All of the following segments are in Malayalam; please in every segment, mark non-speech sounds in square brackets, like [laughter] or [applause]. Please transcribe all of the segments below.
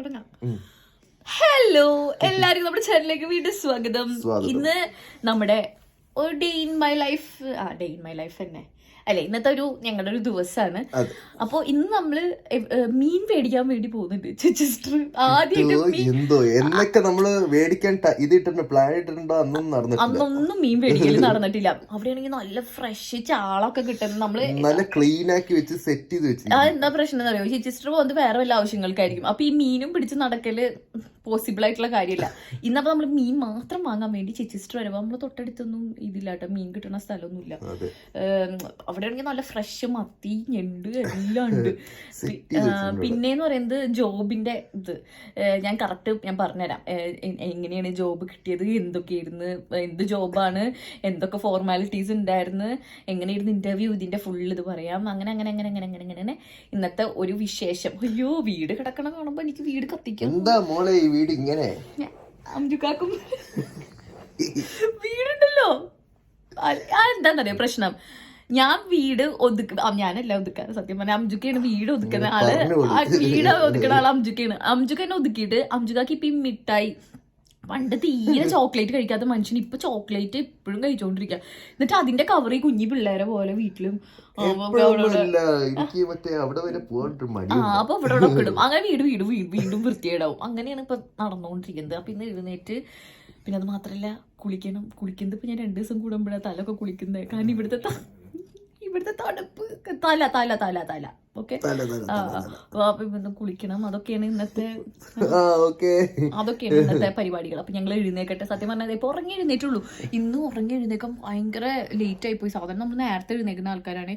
തുടങ്ങാം. ഹലോ എല്ലാവർക്കും നമ്മുടെ ചാനലിലേക്ക് വീണ്ടും സ്വാഗതം. സ്വാഗതം. ഇന്ന് നമ്മുടെ ഒരു ഡേ ഇൻ മൈ ലൈഫ് ആ ഡേ ഇൻ മൈ ലൈഫ് തന്നെ. അല്ലെ ഇന്നത്തെ ഒരു ഞങ്ങളുടെ ഒരു ദിവസമാണ്. അപ്പൊ ഇന്ന് നമ്മൾ മീൻ മേടിക്കാൻ വേണ്ടി പോകുന്നുണ്ട്. സിസ്റ്റർ എന്തോ എന്നൊക്കെ നമ്മൾ മേടിക്കാൻ ട- ഇത് ഇട്ടിട്ടുണ്ട് പ്ലാൻ ഇട്ടിട്ടുണ്ടോ അന്നൊന്നും നടന്നിട്ടില്ല. അന്നൊന്നും മീൻ മേടിക്കൽ [laughs] നടന്നിട്ടില്ല. അവിടെയാണെങ്കിൽ നല്ല ഫ്രഷ് ചാളൊക്കെ കിട്ടുന്നത് നമ്മൾ നല്ല ക്ലീൻ ആക്കി വെച്ച് സെറ്റ് ചെയ്ത് വെച്ച് ആ എന്താ പ്രശ്നം എന്ന് അറിയോ? സിസ്റ്റർ പോകുന്നത് വേറെ വല്ല ആവശ്യങ്ങൾക്കായിരിക്കും. അപ്പൊ ഈ മീനും പിടിച്ച് നടക്കൽ പോസിബിൾ ആയിട്ടുള്ള കാര്യമില്ല. ഇന്നപ്പോ നമ്മൾ മീൻ മാത്രം വാങ്ങാൻ വേണ്ടി ചിച്ചിസ്റ്റർ വരുമ്പോ നമ്മൾ തൊട്ടടുത്തൊന്നും ഇതില്ല കേട്ടോ മീൻ കിട്ടുന്ന സ്ഥലമൊന്നുമില്ല. അവിടെ ആണെങ്കിൽ നല്ല ഫ്രഷ് മത്തി ഞണ്ട് എല്ലാം ഉണ്ട്. [laughs] പിന്നെന്ന് പറയുന്നത് ജോബിന്റെ ഇത്. ഞാൻ കറക്റ്റ് ഞാൻ പറഞ്ഞുതരാം. എങ്ങനെയാണ് ജോബ് കിട്ടിയത് എന്തൊക്കെയായിരുന്നു എന്ത് ജോബാണ് എന്തൊക്കെ ഫോർമാലിറ്റീസ് ഉണ്ടായിരുന്നു എങ്ങനെയായിരുന്നു ഇന്റർവ്യൂ ഇതിന്റെ ഫുൾ ഇത് പറയാം. അങ്ങനെ അങ്ങനെ അങ്ങനെ അങ്ങനെ അങ്ങനെ അങ്ങനെ ഇന്നത്തെ ഒരു വിശേഷം. അയ്യോ വീട് കിടക്കണം കാണുമ്പോ എനിക്ക് വീട് കത്തിക്കും എന്താ മോളെ ഈ വീട് ഇങ്ങനെ? അംജുക്കാക്കും. വീടുണ്ടല്ലോ. എന്താന്നറിയോ പ്രശ്നം? ഞാൻ വീട് ഒതുക്ക ഞാനല്ല ഒതുക്കാൻ സത്യം പറഞ്ഞാൽ അംജുക്കയാണ് വീട് ഒതുക്കുന്ന ആൾ. ആ വീട് ഒതുക്കുന്ന ആൾ അംജുക്കയാണ്. അംജുക്ക എന്നെ ഒതുക്കിയിട്ട് അംജുക്കാക്ക് ഇപ്പൊ ഈ മിഠായി പണ്ട് തീരെ ചോക്ലേറ്റ് കഴിക്കാത്ത മനുഷ്യൻ ഇപ്പൊ ചോക്ലേറ്റ് ഇപ്പോഴും കഴിച്ചോണ്ടിരിക്കുക എന്നിട്ട് അതിന്റെ കവർ ഈ കുഞ്ഞി പിള്ളേരെ പോലെ വീട്ടിലും അപ്പൊ ഇവിടെ ഇടും അങ്ങനെ വീട് വീട് വീണ്ടും വൃത്തിയേടാവും അങ്ങനെയാണ് ഇപ്പൊ നടന്നുകൊണ്ടിരിക്കുന്നത് അപ്പൊ ഇന്ന് എഴുന്നേറ്റ് പിന്നെ അത് മാത്രല്ല കുളിക്കണം. കുളിക്കുന്നത് ഇപ്പൊ ഞാൻ രണ്ടു ദിവസം കൂടുമ്പോഴാണ് തലൊക്കെ കുളിക്കുന്നത് കാരണം ഇവിടുത്തെ ഇവിടുത്തെ തണുപ്പ്. തല തല തല തല. ഓക്കെ? കുളിക്കണം. അതൊക്കെയാണ് ഇന്നത്തെ അതൊക്കെയാണ് ഇന്നത്തെ പരിപാടികൾ. അപ്പൊ ഞങ്ങൾ എഴുന്നേക്കട്ടെ. സത്യം പറഞ്ഞാൽ ഇപ്പൊ ഉറങ്ങി എഴുന്നേറ്റുള്ളൂ. ഇന്ന് ഉറങ്ങി എഴുന്നേക്കാൻ ഭയങ്കര ലേറ്റ് ആയി പോയി. സാധാരണ നമ്മൾ നേരത്തെ എഴുന്നേക്കുന്ന ആൾക്കാരാണ്.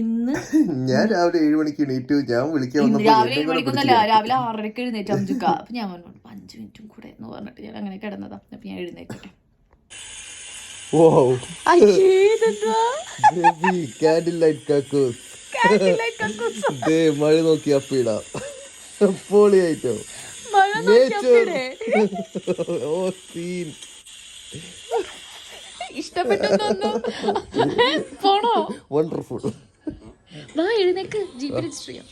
ഇന്ന് ഞാൻ രാവിലെ ഏഴ് മണിക്ക് എണീറ്റു. ഞാൻ വിളിക്കാൻ രാവിലെ ഏഴ് മണിക്കൊന്നല്ല. രാവിലെ ആറരക്ക് എഴുന്നേറ്റ് അഞ്ചുക്ക അപ്പൊ ഞാൻ പറഞ്ഞു അഞ്ചു മിനിറ്റും കൂടെ എന്ന് പറഞ്ഞിട്ട് ഞാൻ അങ്ങനെ കിടന്നതാ. അപ്പൊ ഞാൻ എഴുന്നേക്കട്ടെ. Wow. ഇതെന്തുവാ? Baby, candlelight cactus. Candlelight cactus. ദേ, മഴ നോക്കി അപ്പിടാം. പൊളിയായിട്ടോ ഓ സീൻ ഇഷ്ടപ്പെട്ടു പോണോ? വണ്ടർഫുൾ വാ എഴുന്നേക്ക്. ജീപ്പ് രജിസ്റ്റർ ചെയ്യാം.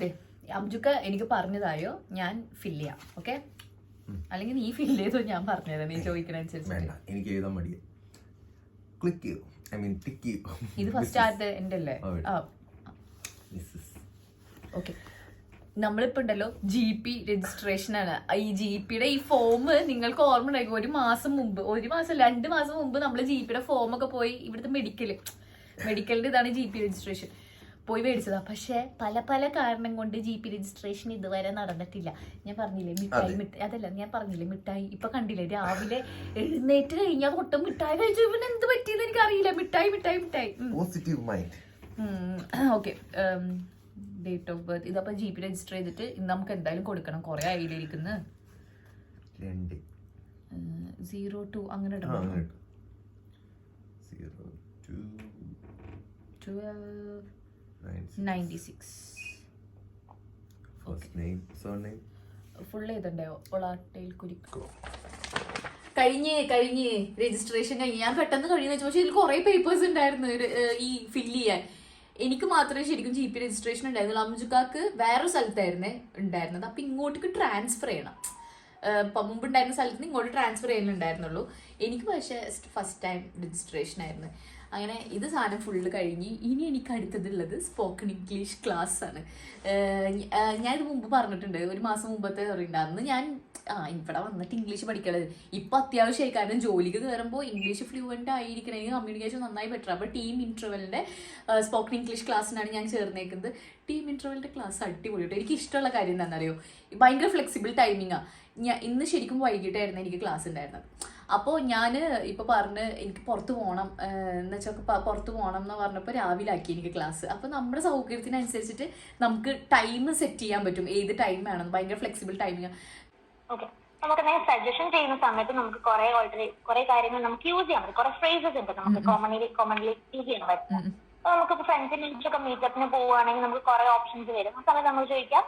ദേ, അംജുക്ക എനിക്ക് പറഞ്ഞതായോ? ഞാൻ ഫില്ല് ചെയ്യാം ഓക്കെ അല്ലെങ്കിൽ നീ ഫീൽ ചെയ്തോ ഞാൻ പറഞ്ഞുതരാം. നീ ചോദിക്കണനുസരിച്ച് വേണ്ട എനിക്ക് എഴുതാൻ മടി. ക്ലിക്ക് ചെയ്തു ഐ മീൻ ടിക്ക് ചെയ്തു ഇത് ഫസ്റ്റ് ആദ്യത്തെ എന്റെ അല്ലേ ആ, ഓക്കെ നമ്മളിപ്പോ ഉണ്ടല്ലോ ജി പി രജിസ്ട്രേഷൻ ആണ്. ഈ ജി പിയുടെ ഈ ഫോം നിങ്ങൾക്ക് ഓർമ്മ ഉണ്ടായിരിക്കും. ഒരു മാസം മുമ്പ് ഒരു മാസം രണ്ട് മാസം മുമ്പ് നമ്മൾ ജി പിയുടെ ഫോം ഒക്കെ പോയി ഇവിടുത്തെ മെഡിക്കൽ മെഡിക്കലിന്റെ ഇതാണ് ജി പി രജിസ്ട്രേഷൻ പോയി മേടിച്ചതാ. പക്ഷേ പല പല കാരണം കൊണ്ട് ജി പി രജിസ്ട്രേഷൻ ഇതുവരെ നടന്നിട്ടില്ല. ഞാൻ പറഞ്ഞില്ലേ മിഠായി മിഠായി അതല്ല ഞാൻ പറഞ്ഞില്ലേ മിഠായി ഇപ്പൊ കണ്ടില്ലേ രാവിലെ എഴുന്നേറ്റ് കഴിഞ്ഞാൽ ഒട്ടും മിഠായി കഴിച്ചു. പിന്നെ എന്ത് പറ്റിയെന്ന് എനിക്ക് അറിയില്ല മിഠായി മിഠായി മിഠായി. ഉം. Positive mind okay date of birth ഇതപ്പോ ജി പി രജിസ്റ്റർ ചെയ്തിട്ട് ഇന്ന് നമുക്ക് എന്തായാലും കൊടുക്കണം. കുറെ ആയില്ലിരിക്കുന്നു രണ്ട്. സീറോ ടു അങ്ങനെ ഇടണം അങ്ങനെ ഇട്ടു. Twelve. Ninety six First name, surname. Full ചെയ്തിട്ടുണ്ടായോ ഒളാട്ടയിൽ കുരിക്കോ കഴിഞ്ഞ് കഴിഞ്ഞ്. രജിസ്ട്രേഷൻ കഴിഞ്ഞ്. ഞാൻ പെട്ടെന്ന് കഴിയുന്ന പക്ഷേ ഇതിൽ കുറേ പേപ്പേഴ്സ് ഉണ്ടായിരുന്നു ഈ ഫില്ല് ചെയ്യാൻ. എനിക്ക് മാത്രമേ ശരിക്കും ജി പി രജിസ്ട്രേഷൻ ഉണ്ടായിരുന്നുള്ളൂ. അമ്മുജുക്കാക്ക് വേറൊരു സ്ഥലത്തായിരുന്നേ ഉണ്ടായിരുന്നത്. അപ്പൊ ഇങ്ങോട്ടേക്ക് ട്രാൻസ്ഫർ ചെയ്യണം. മുമ്പ് ഉണ്ടായിരുന്ന സ്ഥലത്ത് നിന്ന് ഇങ്ങോട്ട് ട്രാൻസ്ഫർ ചെയ്യുന്നുണ്ടായിരുന്നുള്ളൂ എനിക്ക് പക്ഷേ ഫസ്റ്റ് ടൈം രജിസ്ട്രേഷൻ ആയിരുന്നു. അങ്ങനെ ഇത് സാധനം ഫുള്ള് കഴിഞ്ഞ് ഇനി എനിക്ക് അടുത്തതുള്ളത് സ്പോക്കൺ ഇംഗ്ലീഷ് ക്ലാസ് ആണ്. ഞാനിത് മുമ്പ് പറഞ്ഞിട്ടുണ്ട്. ഒരു മാസം മുമ്പത്തെ പറയുന്നുണ്ട് അന്ന് ഞാൻ ആ ഇവിടെ വന്നിട്ട് ഇംഗ്ലീഷ് പഠിക്കണത്. ഇപ്പൊ അത്യാവശ്യമായി. കാരണം ജോലിക്ക് കയറുമ്പോൾ ഇംഗ്ലീഷ് ഫ്ലുവന്റ് ആയിരിക്കണമെങ്കിൽ കമ്മ്യൂണിക്കേഷൻ നന്നായി ബെറ്റർ അപ്പോൾ ടീം ഇന്റർവെലിന്റെ സ്പോക്കൺ ഇംഗ്ലീഷ് ക്ലാസ്സിനാണ് ഞാൻ ചേർന്നേക്കുന്നത്. ടീം ഇന്റർവെലിന്റെ ക്ലാസ് അടിപൊളിയായിട്ട് എനിക്ക് ഇഷ്ടമുള്ള കാര്യം എന്താണെന്നറിയോ? ഭയങ്കര ഫ്ലെക്സിബിൾ ടൈമിങ്ങാണ് ഞാൻ ഇന്ന് ശരിക്കും വൈകിട്ടായിരുന്നു എനിക്ക് ക്ലാസ് ഉണ്ടായിരുന്നത്. അപ്പോൾ ഞാൻ ഇപ്പോൾ പറഞ്ഞ് എനിക്ക് പുറത്ത് പോകണം എന്ന് വെച്ചാൽ പുറത്ത് പോകണം എന്ന് പറഞ്ഞപ്പോൾ രാവിലെ ആക്കി എനിക്ക് ക്ലാസ്. അപ്പോൾ നമ്മുടെ സൗകര്യത്തിനനുസരിച്ചിട്ട് നമുക്ക് ടൈം സെറ്റ് ചെയ്യാൻ പറ്റും. ഏത് ടൈം വേണം ഭയങ്കര ഫ്ലെക്സിബിൾ ടൈമിങ് ഓക്കെ നമുക്ക് അങ്ങനെ സജഷൻ ചെയ്യുന്ന സമയത്ത് നമുക്ക് കുറെ ഓൾറെഡി കുറെ കാര്യങ്ങൾ നമുക്ക് യൂസ് ചെയ്യാൻ പറ്റും. കുറെ ഫ്രേസസ് ഉണ്ട് നമുക്ക് കോമൺലി കോമൺലി യൂസ് ചെയ്യാൻ പറ്റും. അപ്പൊ നമുക്ക് ഫ്രണ്ട്സിനൊക്കെ മീറ്റപ്പിന് പോവുകയാണെങ്കിൽ നമുക്ക് കുറെ ഓപ്ഷൻസ് വരും. ആ സമയത്ത് നമ്മൾ ചോദിക്കാം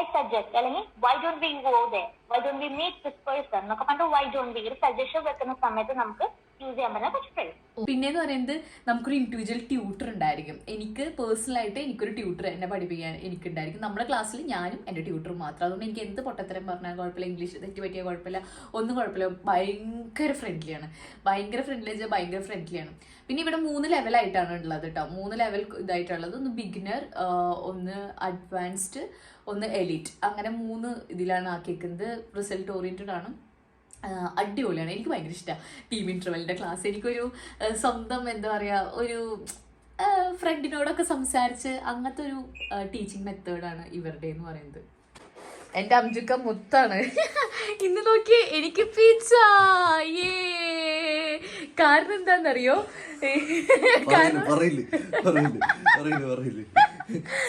ഐ സജസ്റ്റ് അല്ലെങ്കിൽ why don't we go there why don't we meet this person എന്നൊക്കെ പറഞ്ഞിട്ട് വൈ ഡോണ്ട് വി ഒരു സജഷൻ വെക്കുന്ന സമയത്ത് നമുക്ക് യൂസ് ചെയ്യാൻ പറയുന്നത് നമുക്കൊരു ഇൻഡിവിജ്വൽ ട്യൂട്ടർ ഉണ്ടായിരിക്കും. എനിക്ക് പേഴ്സണലായിട്ട് എനിക്കൊരു ട്യൂട്ടർ എന്നെ പഠിപ്പിക്കാൻ എനിക്ക് ഉണ്ടായിരിക്കും നമ്മുടെ ക്ലാസ്സിൽ ഞാനും എന്റെ ട്യൂട്ടർ മാത്രം. അതുകൊണ്ട് എനിക്ക് എന്ത് പൊട്ടത്തരം പറഞ്ഞാൽ കുഴപ്പമില്ല. ഇംഗ്ലീഷ് തെറ്റ് പറ്റിയ കുഴപ്പമില്ല. ഒന്നും കുഴപ്പമില്ല. ഭയങ്കര ഫ്രണ്ട്ലിയാണ് ഭയങ്കര ഫ്രണ്ട്ലി വെച്ചാൽ ഭയങ്കര ഫ്രണ്ട്ലിയാണ് പിന്നെ ഇവിടെ മൂന്ന് ലെവലായിട്ടാണ് ഉള്ളത് കേട്ടോ മൂന്ന് ലെവൽ ഇതായിട്ടുള്ളത്. ഒന്ന് ബിഗിനർ ഒന്ന് അഡ്വാൻസ്ഡ് ഒന്ന് എലിറ്റ് അങ്ങനെ മൂന്ന് ഇതിലാണ് ആക്കിയിരിക്കുന്നത് റിസൾട്ട് ഓറിയന്റഡ് ആണ്. അടിപൊളിയാണ്. എനിക്ക് ഭയങ്കര ഇഷ്ടമാണ് ടീം ഇന്റർവെല്ലിന്റെ ക്ലാസ് എനിക്കൊരു സ്വന്തം എന്താ പറയുക ഒരു ഫ്രണ്ടിനോടൊക്കെ സംസാരിച്ച് അങ്ങനത്തെ ഒരു ടീച്ചിങ് മെത്തേഡാണ് ഇവരുടെ എന്ന് പറയുന്നത്. എന്റെ അംജുക്ക മുത്താണ്. [laughs] ഇന്ന് നോക്കി എനിക്ക് പിച്ച ഏ കാരണം എന്താണെന്നറിയോ [laughs] കാരണം പറയില്ല പറയില്ല പറയില്ല പറയില്ല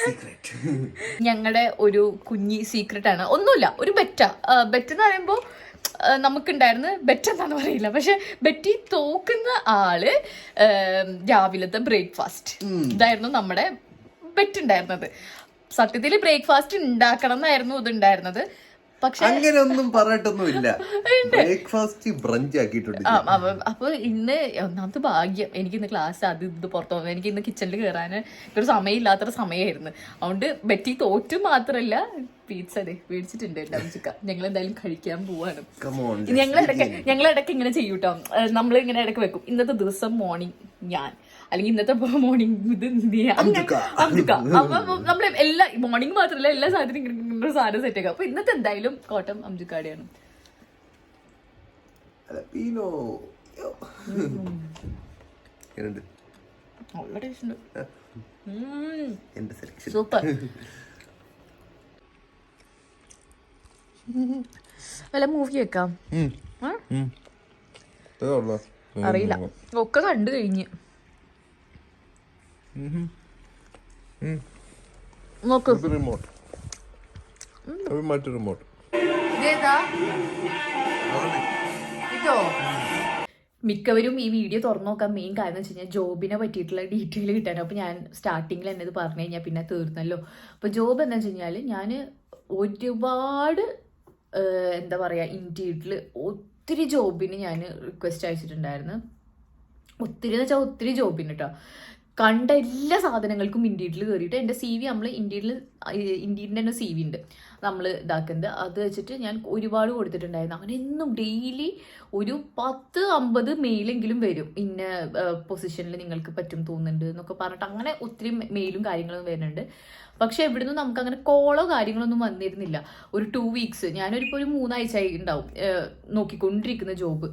സീക്രട്ട് ഞങ്ങളുടെ ഒരു കുഞ്ഞി സീക്രട്ടാണ് ആണ്. ഒന്നുമില്ല ഒരു ബെറ്റ ബെറ്റ് എന്ന് പറയുമ്പോൾ നമുക്കുണ്ടായിരുന്ന ബെറ്റ് എന്താണെന്ന് പറയില്ല. പക്ഷെ ബെറ്റി തോക്കുന്ന ആൾ രാവിലത്തെ ബ്രേക്ക്ഫാസ്റ്റ് ഇതായിരുന്നു നമ്മുടെ ബെറ്റ് ഉണ്ടായിരുന്നത്. സത്യത്തിൽ ബ്രേക്ക്ഫാസ്റ്റ് ഉണ്ടാക്കണം എന്നായിരുന്നു ഇത് ഉണ്ടായിരുന്നത്. പക്ഷെ അങ്ങനെ പറഞ്ഞിട്ടൊന്നുമില്ല. ബ്രേക്ക്ഫാസ്റ്റ് ബ്രഞ്ച് ആക്കിയിട്ടുണ്ട്. അപ്പൊ ഇന്ന് ഒന്നാമത്തെ ഭാഗ്യം. എനിക്ക് ഇന്ന് ക്ലാസ് അത് ഇത് പുറത്തു പോകുന്നത് എനിക്ക് ഇന്ന് കിച്ചണിൽ കയറാൻ ഒരു സമയമില്ലാത്തൊരു സമയമായിരുന്നു അതുകൊണ്ട് ബെറ്റി തോറ്റു മാത്രല്ല പീച്ച അതെ മേടിച്ചിട്ടുണ്ട് ഞങ്ങൾ എന്തായാലും കഴിക്കാൻ പോവാണ്. ഞങ്ങൾ ഇടയ്ക്ക് ഞങ്ങൾ ഇടയ്ക്ക് ഇങ്ങനെ ചെയ്യൂട്ടോ. നമ്മൾ ഇങ്ങനെ ഇടയ്ക്ക് വെക്കും. ഇന്നത്തെ ദിവസം മോർണിംഗ് ഞാൻ. അല്ലെങ്കിൽ ഇന്നത്തെ മോർണിംഗ് ഇത് [laughs] നമ്മളെ. നമ്മൾ എല്ലാ മോർണിംഗ് മാത്രമല്ല എല്ലാ സാധനം ഇങ്ങനെ ഇങ്ങനെ സാധനം സെറ്റ് ആക്കുക അപ്പൊ ഇന്നത്തെ എന്തായാലും കോട്ടം അംജുക്കാടിയാണ് [laughs] സൂപ്പർ. [laughs] വല്ല മൂവി വെക്കാം? അറിയില്ല. ഒക്കെ കണ്ടു കഴിഞ്ഞ്. നോക്ക് റിമോട്ട് മറ്റു റിമോട്ട് ഇതോ? മിക്കവരും ഈ വീഡിയോ തുറന്നു നോക്കാൻ മെയിൻ കാര്യം എന്ന് വെച്ച് കഴിഞ്ഞാൽ ജോബിനെ പറ്റിയിട്ടുള്ള ഡീറ്റെയിൽ കിട്ടാൻ. അപ്പോൾ ഞാൻ സ്റ്റാർട്ടിങ്ങിൽ എന്നത് പറഞ്ഞു കഴിഞ്ഞാൽ പിന്നെ തീർന്നല്ലോ. അപ്പോൾ ജോബ് എന്താ വെച്ച് കഴിഞ്ഞാൽ ഞാൻ ഒരുപാട് എന്താ പറയുക ഇന്റീരിയറിൽ ഒത്തിരി ജോബിന് ഞാൻ റിക്വസ്റ്റ് അയച്ചിട്ടുണ്ടായിരുന്നു. ഒത്തിരി എന്ന് വെച്ചാൽ ഒത്തിരി ജോബിന് കേട്ടോ കണ്ട എല്ലാ സാധനങ്ങൾക്കും ഇൻഡീഡിൽ കയറിയിട്ട് എന്റെ സി വി നമ്മൾ ഇൻഡീഡിൽ ഇൻഡീഡിന്റെ തന്നെ സി വി ഉണ്ട്. നമ്മൾ ഇതാക്കുന്നത് അത് വെച്ചിട്ട് ഞാൻ ഒരുപാട് കൊടുത്തിട്ടുണ്ടായിരുന്നു. അങ്ങനെ എന്നും ഡെയിലി ഒരു പത്ത് അമ്പത് മെയിലെങ്കിലും വരും. ഇന്ന പൊസിഷനിൽ നിങ്ങൾക്ക് പറ്റും തോന്നുന്നുണ്ട് എന്നൊക്കെ പറഞ്ഞിട്ട് അങ്ങനെ ഒത്തിരി മെയിലും കാര്യങ്ങളും വരുന്നുണ്ട്. പക്ഷെ എവിടുന്ന് നമുക്ക് അങ്ങനെ കോളോ കാര്യങ്ങളൊന്നും വന്നിരുന്നില്ല. ഒരു ടു വീക്സ് ഞാനൊരു ഇപ്പോൾ ഒരു മൂന്നാഴ്ച ഉണ്ടാവും നോക്കിക്കൊണ്ടിരിക്കുന്ന ജോബ്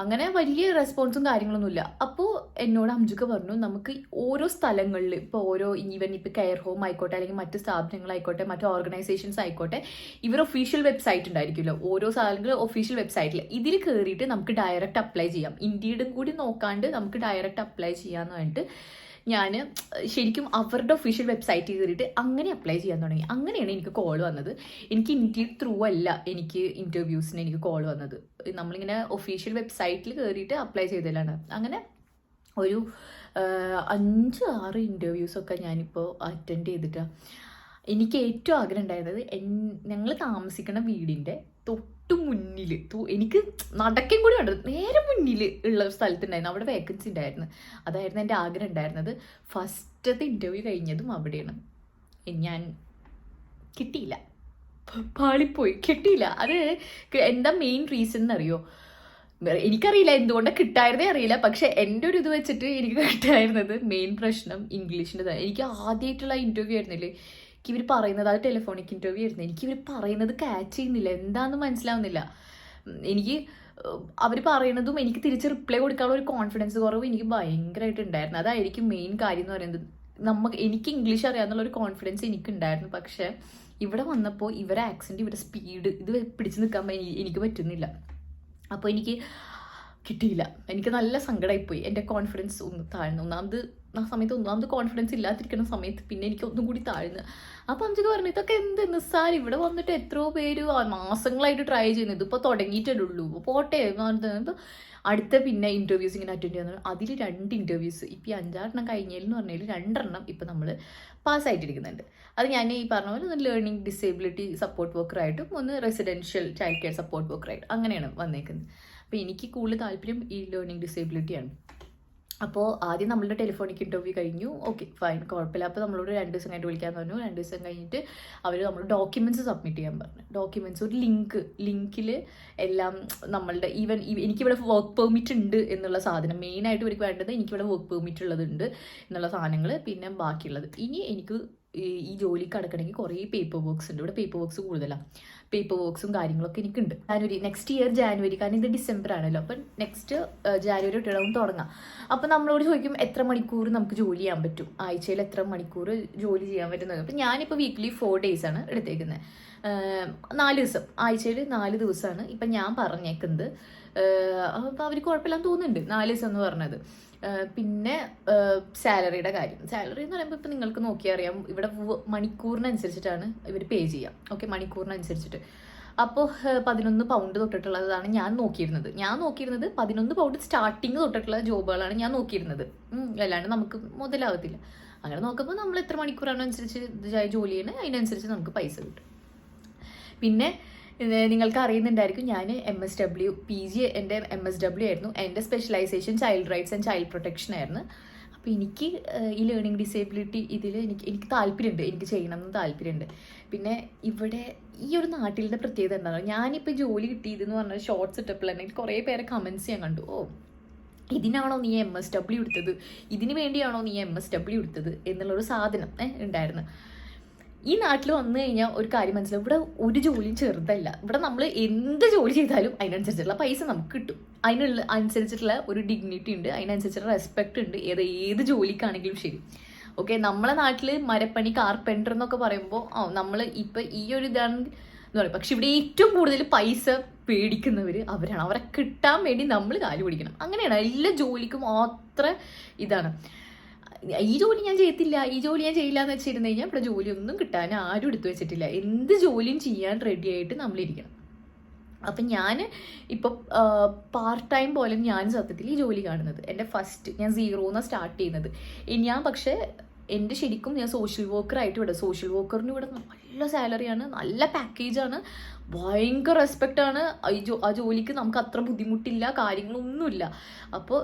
അങ്ങനെ വലിയ റെസ്പോൺസും കാര്യങ്ങളൊന്നുമില്ല അപ്പോൾ എന്നോട് അംജുക്ക പറഞ്ഞു നമുക്ക് ഓരോ സ്ഥലങ്ങളിൽ ഇപ്പോൾ ഓരോ ഈവൻ ഇപ്പോൾ കെയർ ഹോം ആയിക്കോട്ടെ അല്ലെങ്കിൽ മറ്റ് സ്ഥാപനങ്ങളായിക്കോട്ടെ മറ്റ് ഓർഗനൈസേഷൻസ് ആയിക്കോട്ടെ ഇവർ ഒഫീഷ്യൽ വെബ്സൈറ്റ് ഉണ്ടായിരിക്കുമല്ലോ. ഓരോ സ്ഥലങ്ങളിൽ ഒഫീഷ്യൽ വെബ്സൈറ്റിൽ ഇതിൽ കയറിയിട്ട് നമുക്ക് ഡയറക്റ്റ് അപ്ലൈ ചെയ്യാം. ഇന്ത്യയുടെ കൂടി നോക്കാണ്ട് നമുക്ക് ഡയറക്റ്റ് അപ്ലൈ ചെയ്യാമെന്ന് പറഞ്ഞിട്ട് ഞാൻ ശരിക്കും അവരുടെ ഒഫീഷ്യൽ വെബ്സൈറ്റിൽ കയറിയിട്ട് അങ്ങനെ അപ്ലൈ ചെയ്യാൻ തുടങ്ങി. അങ്ങനെയാണ് എനിക്ക് കോൾ വന്നത്. എനിക്ക് ഇന്ത്യ ത്രൂ അല്ല എനിക്ക് ഇന്റർവ്യൂസിന് എനിക്ക് കോൾ വന്നത്. നമ്മളിങ്ങനെ ഒഫീഷ്യൽ വെബ്സൈറ്റിൽ കയറിയിട്ട് അപ്ലൈ ചെയ്തതിലാണ്. അങ്ങനെ ഒരു അഞ്ച് ആറ് ഇന്റർവ്യൂസൊക്കെ ഞാനിപ്പോൾ അറ്റൻഡ് ചെയ്തിട്ടാണ് എനിക്ക് ഏറ്റവും ആഗ്രഹം ഉണ്ടായിരുന്നത് ഞങ്ങൾ താമസിക്കുന്ന വീടിന്റെ തൊട്ട് മുന്നിൽ എനിക്ക് നടക്കും കൂടി ഉണ്ട് നേരെ മുന്നിൽ ഉള്ള ഒരു സ്ഥലത്തുണ്ടായിരുന്നു. അവിടെ വേക്കൻസി ഉണ്ടായിരുന്നു. അതായിരുന്നു എന്റെ ആഗ്രഹം ഉണ്ടായിരുന്നത്. ഫസ്റ്റത്തെ ഇന്റർവ്യൂ കഴിഞ്ഞതും അവിടെയാണ്. ഞാൻ കിട്ടിയില്ല. പാളിപ്പോയി. കിട്ടിയില്ല. അത് എന്താ മെയിൻ റീസൺ എന്നറിയോ? എനിക്കറിയില്ല എന്തുകൊണ്ടാണ് കിട്ടായിരുന്നേ അറിയില്ല. പക്ഷെ എന്റെ ഒരു ഇത് വെച്ചിട്ട് എനിക്ക് കിട്ടായിരുന്നത് മെയിൻ പ്രശ്നം ഇംഗ്ലീഷിന്റെ എനിക്ക് ആദ്യമായിട്ടുള്ള ഇന്റർവ്യൂ ആയിരുന്നില്ലേ? എനിക്ക് ഇവർ പറയുന്നത് അത് ടെലിഫോണിക് ഇന്റർവ്യൂ ആയിരുന്നു. എനിക്ക് ഇവർ പറയുന്നത് ക്യാച്ച് ചെയ്യുന്നില്ല. എന്താണെന്ന് മനസ്സിലാവുന്നില്ല. എനിക്ക് അവർ പറയുന്നതും എനിക്ക് തിരിച്ച് റിപ്ലൈ കൊടുക്കാനുള്ള ഒരു കോൺഫിഡൻസ് കുറവ് എനിക്ക് ഭയങ്കരമായിട്ട് ഉണ്ടായിരുന്നു. അതായിരിക്കും മെയിൻ കാര്യം എന്ന് പറയുന്നത്. നമുക്ക് എനിക്ക് ഇംഗ്ലീഷ് അറിയാമെന്നുള്ള ഒരു കോൺഫിഡൻസ് എനിക്കുണ്ടായിരുന്നു. പക്ഷേ ഇവിടെ വന്നപ്പോൾ ഇവരെ ആക്സെന്റ് ഇവരുടെ സ്പീഡ് ഇത് പിടിച്ചു നിൽക്കാൻ എനിക്ക് പറ്റുന്നില്ല. അപ്പോൾ എനിക്ക് കിട്ടിയില്ല. എനിക്ക് നല്ല സങ്കടമായിപ്പോയി എന്റെ കോൺഫിഡൻസ് ഒന്ന് താഴ്ന്നു. ഒന്നാമത് ആ സമയത്ത് ഒന്നാമത് കോൺഫിഡൻസ് ഇല്ലാതിരിക്കുന്ന സമയത്ത് പിന്നെ എനിക്ക് ഒന്നും കൂടി താഴ്ന്നു. അപ്പം അമ്മയ്ക്ക് പറഞ്ഞു ഇതൊക്കെ എന്ത് നിസ്സാരം. ഇവിടെ വന്നിട്ട് എത്രയോ പേര് മാസങ്ങളായിട്ട് ട്രൈ ചെയ്യുന്നത് ഇതിപ്പോൾ തുടങ്ങിയിട്ടല്ലേ ഉള്ളൂ. പോട്ടെ. ഇപ്പോൾ അടുത്ത പിന്നെ ഇന്റർവ്യൂസ് ഇങ്ങനെ അറ്റൻഡ് ചെയ്യുന്നത് അതിൽ രണ്ട് ഇന്റർവ്യൂസ് ഇപ്പോൾ ഈ അഞ്ചാറെണ്ണം കഴിഞ്ഞതിലെന്ന് പറഞ്ഞാൽ രണ്ടെണ്ണം ഇപ്പോൾ നമ്മൾ പാസ്സായിട്ടിരിക്കുന്നുണ്ട് അത് ഞാൻ ഈ പറഞ്ഞ പോലെ ഒന്ന് ലേണിംഗ് ഡിസേബിലിറ്റി സപ്പോർട്ട് വർക്കറായിട്ടും ഒന്ന് റെസിഡൻഷ്യൽ ചൈൽഡ് കെയർ സപ്പോർട്ട് വർക്കറായിട്ടും അങ്ങനെയാണ് വന്നേക്കുന്നത്. അപ്പോൾ എനിക്ക് കൂടുതൽ താല്പര്യം ഈ ലേണിംഗ് ഡിസേബിലിറ്റിയാണ് അപ്പോൾ ആദ്യം നമ്മളുടെ ടെലിഫോണിക് ഇന്റർവ്യൂ കഴിഞ്ഞു. ഓക്കെ ഫൈൻ കുഴപ്പമില്ല. അപ്പോൾ നമ്മളോട് രണ്ട് ദിവസം കഴിഞ്ഞിട്ട് വിളിക്കാൻ പറഞ്ഞു. രണ്ട് ദിവസം കഴിഞ്ഞിട്ട് അവർ നമ്മൾ ഡോക്യുമെന്റ്സ് സബ്മിറ്റ് ചെയ്യാൻ പറഞ്ഞു. ഡോക്യുമെന്റ്സ് ഒരു ലിങ്ക് ലിങ്കിൽ എല്ലാം നമ്മളുടെ ഈവൻ എനിക്കിവിടെ വർക്ക് പെർമിറ്റ് ഉണ്ട് എന്നുള്ള സാധനം. മെയിനായിട്ട് ഇവർക്ക് വേണ്ടത് എനിക്കിവിടെ വർക്ക് പെർമിറ്റ് ഉള്ളതുണ്ട് എന്നുള്ള സാധനങ്ങൾ പിന്നെ ബാക്കിയുള്ളത്. ഇനി എനിക്ക് ഈ- ജോലിക്ക് അടക്കണമെങ്കിൽ കുറേ പേപ്പർ വർക്ക്സ് ഉണ്ട്. ഇവിടെ പേപ്പർ വർക്ക്സ് കൂടുതലാണ് പേപ്പർ വർക്ക്സും കാര്യങ്ങളൊക്കെ എനിക്കുണ്ട്. ജാനുവരി നെക്സ്റ്റ് ഇയർ ജാനുവരി കാരണം ഇത് ഡിസംബർ ആണല്ലോ. അപ്പം നെക്സ്റ്റ് ജാനുവരി തൊട്ടിടവും തുടങ്ങാം. അപ്പം നമ്മളോട് ചോദിക്കും എത്ര മണിക്കൂർ നമുക്ക് ജോലി ചെയ്യാൻ പറ്റും? ആഴ്ചയിൽ എത്ര മണിക്കൂർ ജോലി ചെയ്യാൻ പറ്റുന്നത്? അപ്പം ഞാനിപ്പോൾ വീക്ക്ലി ഫോർ ഡേയ്സ് ആണ് എടുത്തേക്കുന്നത്. നാല് ദിവസം. ആഴ്ചയിൽ നാല് ദിവസമാണ്. ഇപ്പം ഞാൻ പറഞ്ഞേക്കുന്നത് അപ്പോൾ അവർ കുഴപ്പമില്ലാന്ന് തോന്നുന്നുണ്ട്. നാല് ദിവസം എന്ന് പറഞ്ഞത് പിന്നെ സാലറിയുടെ കാര്യം. സാലറി എന്ന് പറയുമ്പോൾ ഇപ്പം നിങ്ങൾക്ക് നോക്കിയറിയാം ഇവിടെ മണിക്കൂറിനനുസരിച്ചിട്ടാണ് ഇവർ പേ ചെയ്യാം. ഓക്കെ മണിക്കൂറിനനുസരിച്ചിട്ട്. അപ്പോൾ പതിനൊന്ന് പൗണ്ട് തൊട്ടിട്ടുള്ളതാണ് ഞാൻ നോക്കിയിരുന്നത്. ഞാൻ നോക്കിയിരുന്നത് പതിനൊന്ന് പൗണ്ട് സ്റ്റാർട്ടിങ് തൊട്ടിട്ടുള്ള ജോബുകളാണ് ഞാൻ നോക്കിയിരുന്നത്. അല്ലാണ്ട് നമുക്ക് മുതലാവത്തില്ല. അങ്ങനെ നോക്കുമ്പോൾ നമ്മൾ എത്ര മണിക്കൂറാണോ അനുസരിച്ച് ജോലി ചെയ്യണേ അതിനനുസരിച്ച് നമുക്ക് പൈസ കിട്ടും. പിന്നെ നിങ്ങൾക്ക് അറിയുന്നുണ്ടായിരിക്കും ഞാൻ M S W P G എന്റെ എം എസ് ഡബ്ല്യു ആയിരുന്നു. എന്റെ specialization child rights and child protection ആയിരുന്നു. അപ്പോൾ എനിക്ക് ഈ ലേണിംഗ് ഡിസേബിലിറ്റി ഇതിൽ എനിക്ക് എനിക്ക് താല്പര്യമുണ്ട്. എനിക്ക് ചെയ്യണം എന്ന് താല്പര്യമുണ്ട്. പിന്നെ ഇവിടെ ഈ ഒരു നാട്ടിലെ പ്രത്യേകത എന്താണോ ഞാനിപ്പോൾ ജോലി കിട്ടിയതെന്ന് പറഞ്ഞാൽ ഷോർട്സ് ഇട്ടപ്പോൾ തന്നെ കുറേ പേരെ കമൻസ് ഞാൻ കണ്ടു. ഓ ഇതിനാണോ നീ എം എസ് ഡബ്ല്യു എടുത്തത്? ഇതിന് വേണ്ടിയാണോ നീ എം എസ് ഡബ്ല്യു എടുത്തത്? എന്നുള്ളൊരു സാധനം ഉണ്ടായിരുന്നു. ഈ നാട്ടിൽ വന്നു കഴിഞ്ഞാൽ ഒരു കാര്യം മനസ്സിലാവും. ഇവിടെ ഒരു ജോലിയും ചെറുതല്ല. ഇവിടെ നമ്മൾ എന്ത് ജോലി ചെയ്താലും അതിനനുസരിച്ചുള്ള പൈസ നമുക്ക് കിട്ടും. അതിനുള്ള അനുസരിച്ചിട്ടുള്ള ഒരു ഡിഗ്നിറ്റി ഉണ്ട്. അതിനനുസരിച്ചുള്ള റെസ്പെക്റ്റ് ഉണ്ട്. ഏത് ഏത് ജോലിക്കാണെങ്കിലും ശരി. ഓക്കെ നമ്മളെ നാട്ടിൽ മരപ്പണി കാർപ്പന്റർ എന്നൊക്കെ പറയുമ്പോൾ ആ നമ്മൾ ഇപ്പം ഈ ഒരു ഇതാണ് എന്ന് പറയും. പക്ഷെ ഇവിടെ ഏറ്റവും കൂടുതൽ പൈസ പേടിക്കുന്നവർ അവരാണ്. അവരെ കിട്ടാൻ വേണ്ടി നമ്മൾ കാലു പിടിക്കണം. അങ്ങനെയാണ്. എല്ലാ ജോലിക്കും അത്ര ഇതാണ്. ഈ ജോലി ഞാൻ ചെയ്യത്തില്ല ഈ ജോലി ഞാൻ ചെയ്യില്ല എന്ന് വെച്ചിരുന്നു കഴിഞ്ഞാൽ ഇവിടെ ജോലിയൊന്നും കിട്ടാൻ ആരും എടുത്തു വെച്ചിട്ടില്ല. എന്ത് ജോലിയും ചെയ്യാൻ റെഡി ആയിട്ട് നമ്മളിരിക്കണം. അപ്പം ഞാൻ ഇപ്പോൾ പാർട്ട് ടൈം പോലെ ഞാൻ സത്യത്തിൽ ഈ ജോലി കാണുന്നത്. എന്റെ ഫസ്റ്റ് ഞാൻ സീറോ സീറോന്ന് സ്റ്റാർട്ട് ചെയ്യുന്നത്. ഞാൻ പക്ഷേ എന്റെ ശരിക്കും ഞാൻ സോഷ്യൽ വർക്കറായിട്ട് ഇവിടെ സോഷ്യൽ വർക്കറിന് ഇവിടെ നല്ല സാലറിയാണ് നല്ല പാക്കേജാണ് ഭയങ്കര റെസ്പെക്റ്റാണ് ആ ജോലിക്ക് നമുക്ക് അത്ര ബുദ്ധിമുട്ടില്ല കാര്യങ്ങളൊന്നുമില്ല. അപ്പോൾ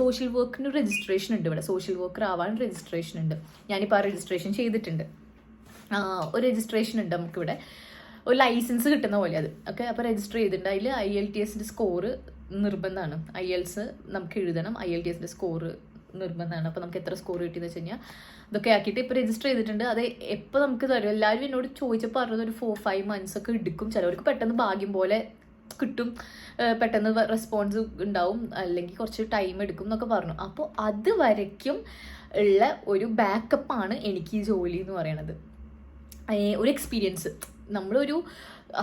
സോഷ്യൽ വർക്കിന് രജിസ്ട്രേഷൻ ഉണ്ട് ഇവിടെ. സോഷ്യൽ വർക്കർ ആവാൻ രജിസ്ട്രേഷൻ ഉണ്ട്. ഞാനിപ്പോൾ ആ രജിസ്ട്രേഷൻ ചെയ്തിട്ടുണ്ട്. ഒരു രജിസ്ട്രേഷൻ ഉണ്ട് നമുക്കിവിടെ. ഒരു ലൈസൻസ് കിട്ടുന്ന പോലെ അത്. ഓക്കെ അപ്പോൾ രജിസ്റ്റർ ചെയ്തിട്ടുണ്ട്. അതിൽ ഐ എൽ ടി എസിന്റെ സ്കോറ് നിർബന്ധമാണ്. ഐ എൽസ് നമുക്ക് എഴുതണം. ഐ എൽ ടി എസിന്റെ സ്കോറ് നിർബന്ധമാണ്. അപ്പോൾ നമുക്ക് എത്ര സ്കോർ കിട്ടിയെന്ന് വെച്ച് കഴിഞ്ഞാൽ ഇതൊക്കെ ആക്കിയിട്ട് ഇപ്പോൾ രജിസ്റ്റർ ചെയ്തിട്ടുണ്ട്. അത് എപ്പോൾ നമുക്ക് തരും? എല്ലാവരും എന്നോട് ചോദിച്ചപ്പോൾ പറഞ്ഞത് ഒരു ഫോർ ഫൈവ് മന്ത്സ് ഒക്കെ എടുക്കും. ചിലവർക്ക് പെട്ടെന്ന് ഭാഗ്യം പോലെ കിട്ടും. പെട്ടെന്ന് റെസ്പോൺസ് ഉണ്ടാവും. അല്ലെങ്കിൽ കുറച്ച് ടൈം എടുക്കും എന്നൊക്കെ പറഞ്ഞു. അപ്പോൾ അത് വരയ്ക്കും ഉള്ള ഒരു ബാക്കപ്പാണ് എനിക്ക് ഈ ജോലി എന്ന് പറയണത്. ഒരു എക്സ്പീരിയൻസ് നമ്മളൊരു